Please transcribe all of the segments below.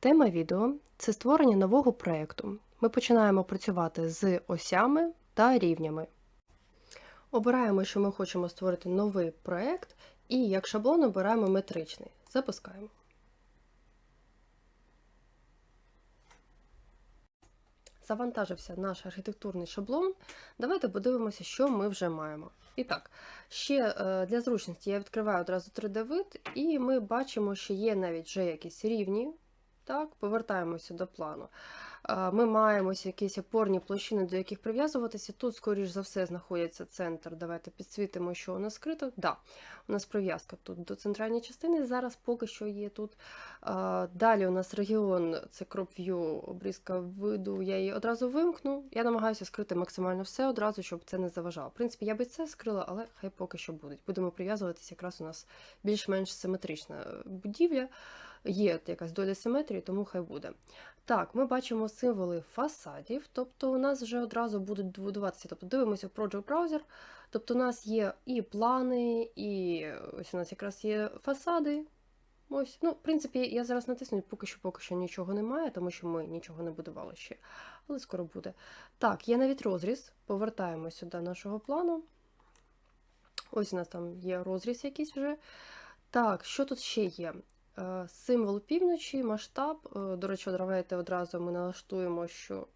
Тема відео це створення нового проєкту. Ми починаємо працювати з осями та рівнями. Обираємо, що ми хочемо створити новий проєкт, і як шаблон обираємо метричний. Запускаємо. Завантажився наш архітектурний шаблон. Давайте подивимося, що ми вже маємо. І так, ще е, для зручності я відкриваю одразу 3D-вид, і ми бачимо, що є навіть вже якісь рівні. Так, повертаємося до плану. Е, Ми маємо якісь опорні площини, до яких прив'язуватися. Тут, скоріш за все, знаходиться центр. Давайте підсвітимо, що у нас скрито. Да, у нас прив'язка тут до центральної частини. Зараз поки що є тут. Е, Далі у нас регіон, це view, обрізка виду. Я її одразу вимкну. Я намагаюся скрити максимально все одразу, щоб це не заважало. В принципі, я би це скрила, але хай поки що будуть. Будемо прив'язуватися, якраз у нас більш-менш симетрична будівля. Є якась доля симетрії, тому хай буде. Так, ми бачимо символи фасадів, тобто у нас вже одразу будуть будуватися. Тобто дивимося в Project Browser, тобто у нас є і плани, і ось у нас якраз є фасади. Ось, ну, в принципі, я зараз натисну, поки що поки що нічого немає, тому що ми нічого не будували ще, але скоро буде. Так, є навіть розріз. Повертаємося до нашого плану. Ось у нас там є розріз якийсь вже. Так, що тут ще є? Е, Символ півночі, масштаб. Е, До речі, давайте одразу ми налаштуємо, що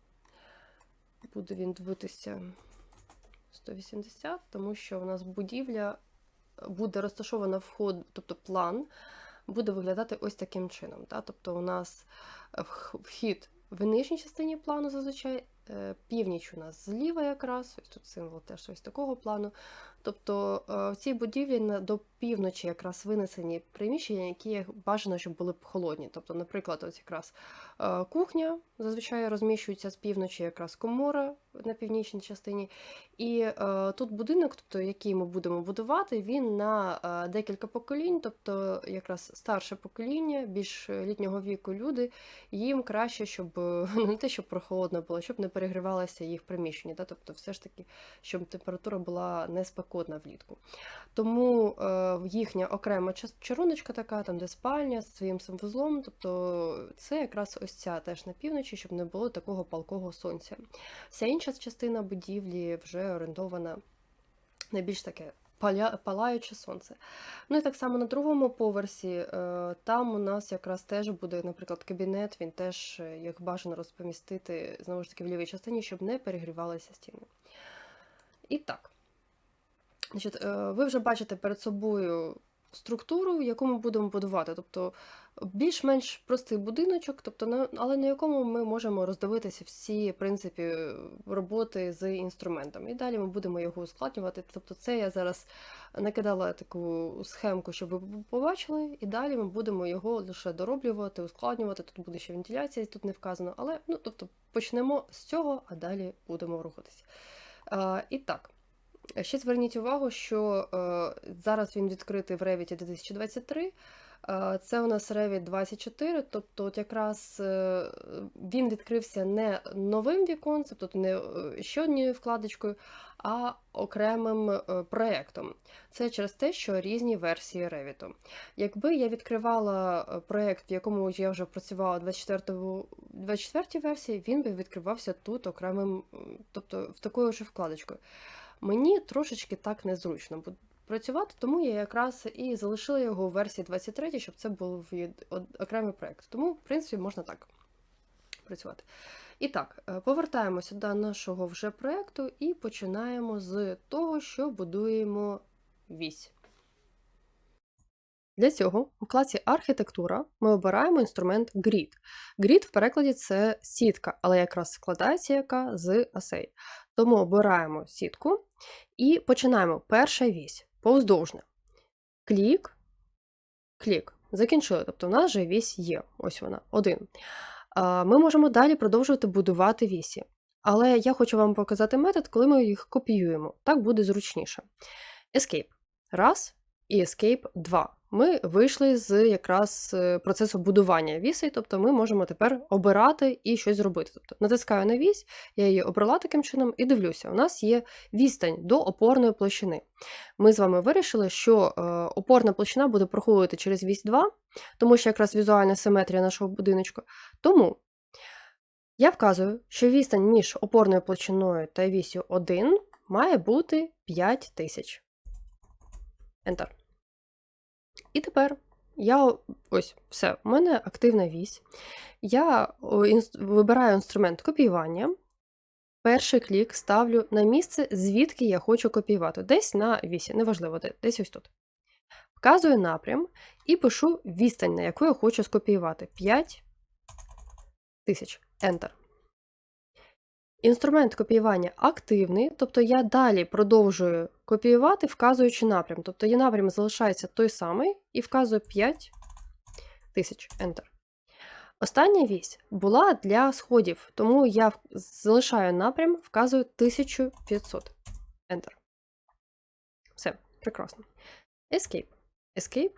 буде він дивитися 180, тому що у нас будівля буде розташована вход, тобто план буде виглядати ось таким чином. Та? Тобто у нас вхід в нижній частині плану зазвичай, е, північ у нас зліва якраз, ось тут символ теж ось такого плану. Тобто е, в цій будівлі до півночі якраз винесені приміщення, які бажано, щоб були б холодні. Тобто, наприклад, ось якраз е, кухня зазвичай розміщується з півночі, якраз комора на північній частині. І е, тут будинок, тобто, який ми будемо будувати, він на декілька поколінь, тобто якраз старше покоління, більш літнього віку люди, їм краще, щоб ну, не те, щоб прохолодно було, щоб не перегрівалося їх приміщення. Тобто, все ж таки, щоб температура була неспекотна влітку. Тому е, їхня окрема чаруночка така, там де спальня з своїм санвузлом, тобто це якраз ось ця теж на півночі, щоб не було такого палкого сонця. Вся інша частина будівлі вже орендована на більш таке палаюче сонце. Ну і так само на другому поверсі, е, там у нас якраз теж буде, наприклад, кабінет, він теж е, як бажано розпомістити знову ж таки в лівій частині, щоб не перегрівалися стіни. І так. Значить, е, ви вже бачите перед собою структуру, яку ми будемо будувати. Тобто більш-менш простий будиночок, тобто, але на якому ми можемо роздивитися всі в принципі, роботи з інструментом. І далі ми будемо його ускладнювати. Тобто, це я зараз накидала таку схемку, щоб ви побачили, і далі ми будемо його лише дороблювати, ускладнювати. Тут буде ще вентиляція, тут не вказано, але ну, тобто, почнемо з цього, а далі будемо рухатися. Е, і так. Ще зверніть увагу, що е, зараз він відкритий в Revit 2023. Е, це у нас Revit 24, тобто от якраз е, він відкрився не новим віконцем, тобто не ще однією вкладочкою, а окремим проєктом. Це через те, що різні версії Revit. Якби я відкривала проєкт, в якому я вже працювала 24 24 версії, він би відкривався тут окремим, тобто в такою ж вкладочкою. Мені трошечки так незручно працювати, тому я якраз і залишила його у версії 23, щоб це був окремий проєкт. Тому, в принципі, можна так працювати. І так, е, повертаємося до нашого вже проєкту і починаємо з того, що будуємо вісь. Для цього у класі архітектура ми обираємо інструмент Grid. Grid в перекладі це сітка, але якраз складається яка з осей. Тому обираємо сітку і починаємо. Перша вісь повздовжне. Клік, клік. Закінчили. Тобто, в нас вже вісь є. Ось вона, один. Ми можемо далі продовжувати будувати вісі. Але я хочу вам показати метод, коли ми їх копіюємо. Так буде зручніше. Escape. Раз і Escape 2. Ми вийшли з якраз е, процесу будування вісей, тобто ми можемо тепер обирати і щось зробити. Тобто натискаю на вісь, я її обрала таким чином і дивлюся, у нас є відстань до опорної площини. Ми з вами вирішили, що е, опорна площина буде проходити через вісь 2, тому що якраз візуальна симетрія нашого будиночку. Тому я вказую, що відстань між опорною площиною та вісю 1 має бути 5000. Enter. І тепер я ось все, у мене активна вісь. Я вибираю інструмент копіювання. Перший клік ставлю на місце, звідки я хочу копіювати. Десь на вісі, неважливо, десь ось тут. Вказую напрям і пишу відстань, на яку я хочу скопіювати. 5 тисяч. Enter. Інструмент копіювання активний, тобто я далі продовжую копіювати, вказуючи напрям. Тобто є напрям залишається той самий і вказую 5 тисяч. Enter. Остання вісь була для сходів, тому я залишаю напрям, вказую 1500. Enter. Все, прекрасно. Escape. Escape.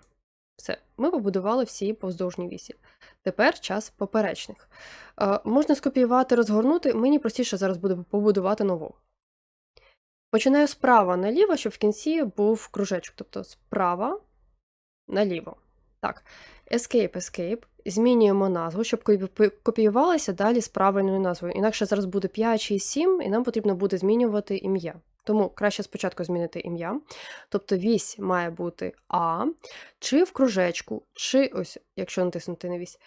Все, ми побудували всі повздовжні вісі. Тепер час поперечних. Е, можна скопіювати, розгорнути. Мені простіше зараз буде побудувати нову. Починаю справа наліво, щоб в кінці був кружечок. Тобто справа наліво. Так, Escape, Escape. Змінюємо назву, щоб копі- копіювалося далі з правильною назвою. Інакше зараз буде 5 чи 7, і нам потрібно буде змінювати ім'я. Тому краще спочатку змінити ім'я. Тобто вісь має бути А, чи в кружечку, чи ось, якщо натиснути на вісь,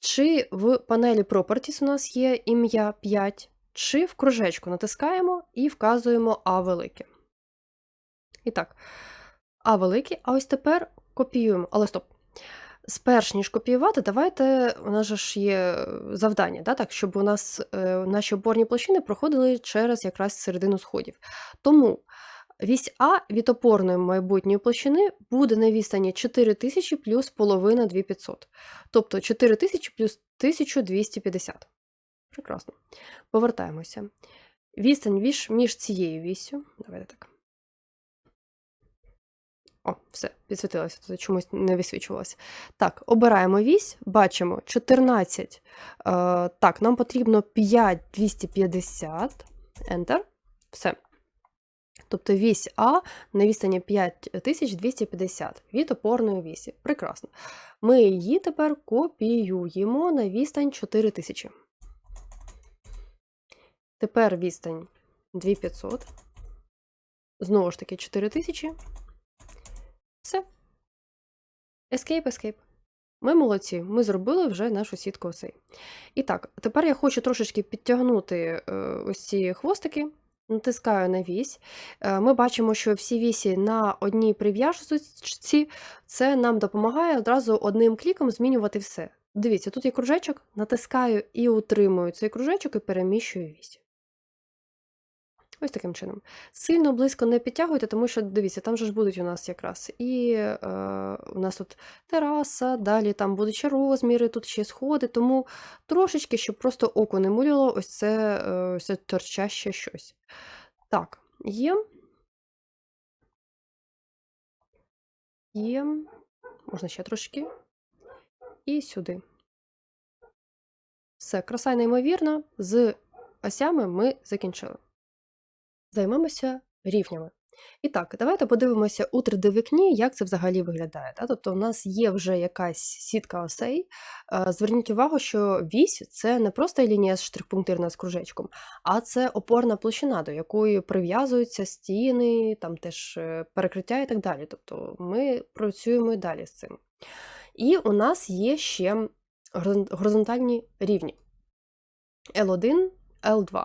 чи в панелі Properties у нас є ім'я 5, чи в кружечку натискаємо і вказуємо А велике. І так, А велике, а ось тепер копіюємо. Але стоп. Сперш ніж копіювати, давайте, у нас же ж є е, завдання, да, так, щоб у нас е, наші опорні площини проходили через якраз середину сходів. Тому вісь А від опорної майбутньої площини буде на відстані 4000 плюс половина 2500. Тобто 4000 плюс 1250. Прекрасно. Повертаємося. Відстань між, між цією віссю. Давайте так. О, все, підсвітилося, тут чомусь не висвічувалося. Так, обираємо вісь, бачимо 14. Е, так, нам потрібно 5250. Enter. Все. Тобто вісь А на відстані 5250 від опорної вісі. Прекрасно. Ми її тепер копіюємо на відстань 4000. Тепер відстань 2500. Знову ж таки, 4000. Все. Escape, escape. Ми молодці, ми зробили вже нашу сітку осей. І так, тепер я хочу трошечки підтягнути е, ось ці хвостики. Натискаю на вісь. Е, Ми бачимо, що всі вісі на одній прив'яжці. Це нам допомагає одразу одним кліком змінювати все. Дивіться, тут є кружечок, натискаю і утримую цей кружечок і переміщую вісь. Ось таким чином. Сильно близько не підтягуйте, тому що дивіться, там же ж будуть у нас якраз і е, у нас тут тераса, далі там будуть ще розміри, тут ще сходи, тому трошечки, щоб просто око не муляло, ось це, е, ось це торчаще щось. Так, є. Є. Можна ще трошки. І сюди. Все, краса неймовірна. З осями ми закінчили. Займемося рівнями. І так, давайте подивимося у 3D-вікні, як це взагалі виглядає. Да? Тобто, у нас є вже якась сітка осей. Е, Зверніть увагу, що вісь це не просто лінія штрих-пунктирна з кружечком, а це опорна площина, до якої прив'язуються стіни, там теж е, перекриття і так далі. Тобто ми працюємо і далі з цим. І у нас є ще горизонтальні рівні. L1, L2.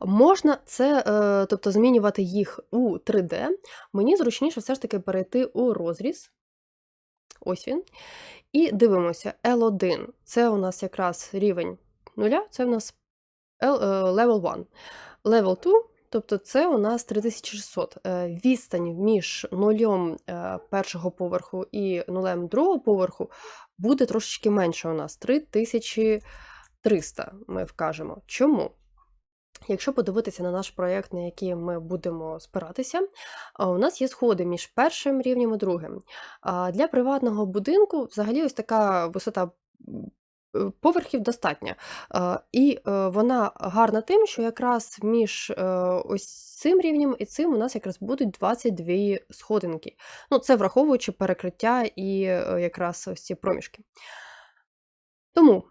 Можна це, е, тобто змінювати їх у 3D. Мені зручніше все ж таки перейти у розріз. Ось він. І дивимося, L1 це у нас якраз рівень нуля, це у нас level 1. Level 2, тобто це у нас 3600. Е, Відстань між нульом е, першого поверху і нулем другого поверху буде трошечки менше у нас 3300 ми вкажемо. Чому? Якщо подивитися на наш проєкт, на який ми будемо спиратися, у нас є сходи між першим рівнем і другим. Для приватного будинку взагалі ось така висота е, поверхів достатня. І е, вона гарна тим, що якраз між е, ось цим рівнем і цим у нас якраз будуть 22 сходинки. Ну, це враховуючи перекриття і якраз ось ці проміжки. Тому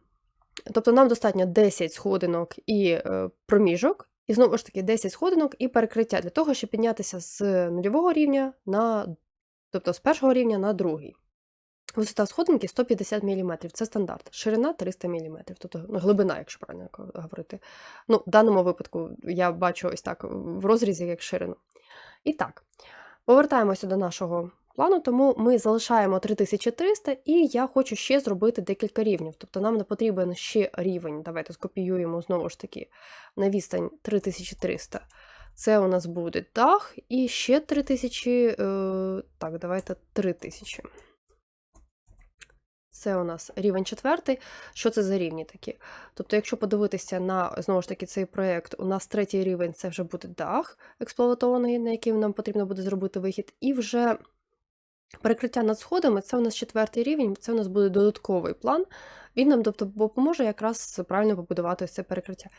Тобто нам достатньо 10 сходинок і е, проміжок, і знову ж таки 10 сходинок і перекриття для того, щоб піднятися з нульового рівня на, тобто з першого рівня на другий. Висота сходинки 150 мм, це стандарт. Ширина 300 мм, тобто ну, глибина, якщо правильно говорити. Ну, В даному випадку я бачу ось так в розрізі як ширину. І так, повертаємося до нашого плану, тому ми залишаємо 3300, і я хочу ще зробити декілька рівнів. Тобто нам не потрібен ще рівень. Давайте скопіюємо знову ж таки на відстань 3300. Це у нас буде дах, і ще 3000. Е, так, давайте 3000. Це у нас рівень четвертий. Що це за рівні такі? Тобто, якщо подивитися на знову ж таки цей проєкт, у нас третій рівень це вже буде дах експлуатований, на який нам потрібно буде зробити вихід. І вже Перекриття над сходами це у нас четвертий рівень, це у нас буде додатковий план. Він нам тобто, допоможе якраз правильно побудувати це перекриття.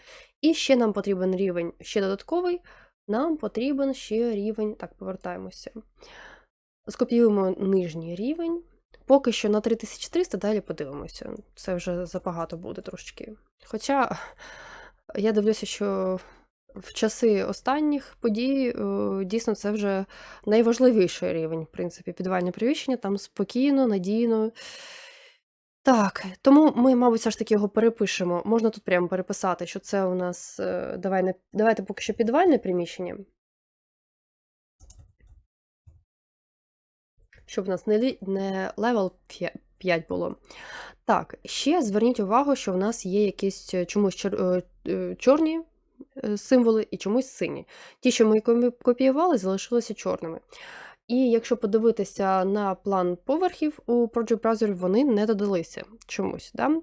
І ще нам потрібен рівень ще додатковий, нам потрібен ще рівень. Так, повертаємося. Скопіюємо нижній рівень. Поки що на 3300, далі подивимося. Це вже забагато буде трошечки. Хоча я дивлюся, що в часи останніх подій е, дійсно це вже найважливіший рівень, в принципі, підвальне приміщення, там спокійно, надійно. Так, тому ми, мабуть, все ж таки його перепишемо. Можна тут прямо переписати, що це у нас. Е, давай Давайте поки що підвальне приміщення. Щоб у нас не не левел 5 було. Так, ще зверніть увагу, що в нас є якісь е, чомусь чорні Е, символи і чомусь сині. Ті, що ми копіювали, залишилися чорними. І якщо подивитися на план поверхів у Project Browser, вони не додалися чомусь. Да?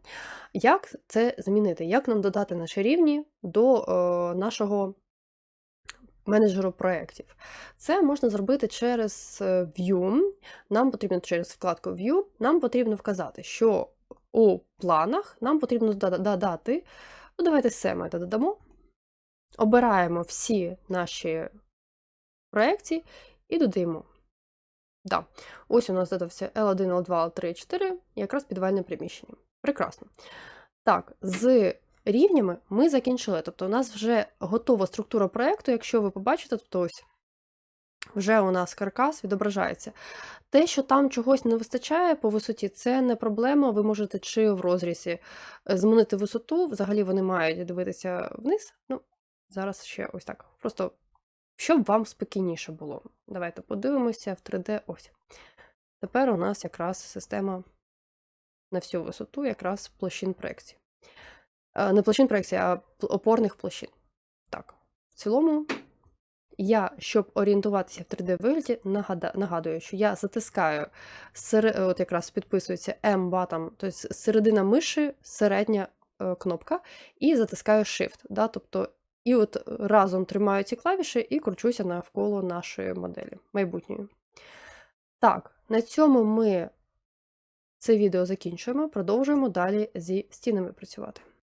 Як це змінити? Як нам додати наші рівні до е, нашого менеджеру проєктів? Це можна зробити через е, View. Нам потрібно через вкладку View, нам потрібно вказати, що у планах нам потрібно додати. Ну, давайте все додамо обираємо всі наші проекції і додаємо. Да. Ось у нас додався L1, L2, L3, L4, якраз підвальне приміщення. Прекрасно. Так, з рівнями ми закінчили. Тобто, у нас вже готова структура проєкту, якщо ви побачите, тобто ось вже у нас каркас відображається. Те, що там чогось не вистачає по висоті, це не проблема. Ви можете чи в розрізі змінити висоту, взагалі вони мають дивитися вниз. Ну, Зараз ще ось так. Просто щоб вам спокійніше було. Давайте подивимося в 3D. Ось. Тепер у нас якраз система на всю висоту, якраз площин проекції. Е, не площин проекції, а опорних площин. Так, в цілому, я, щоб орієнтуватися в 3D-вигляді, нагадую, що я затискаю, от якраз підписується M-батом, тобто середина миші, середня е, кнопка, і затискаю Shift. Да, Тобто і от е, разом тримаю ці клавіші і кручуся навколо нашої моделі майбутньої. Так, на цьому ми це відео закінчуємо, продовжуємо далі зі стінами працювати.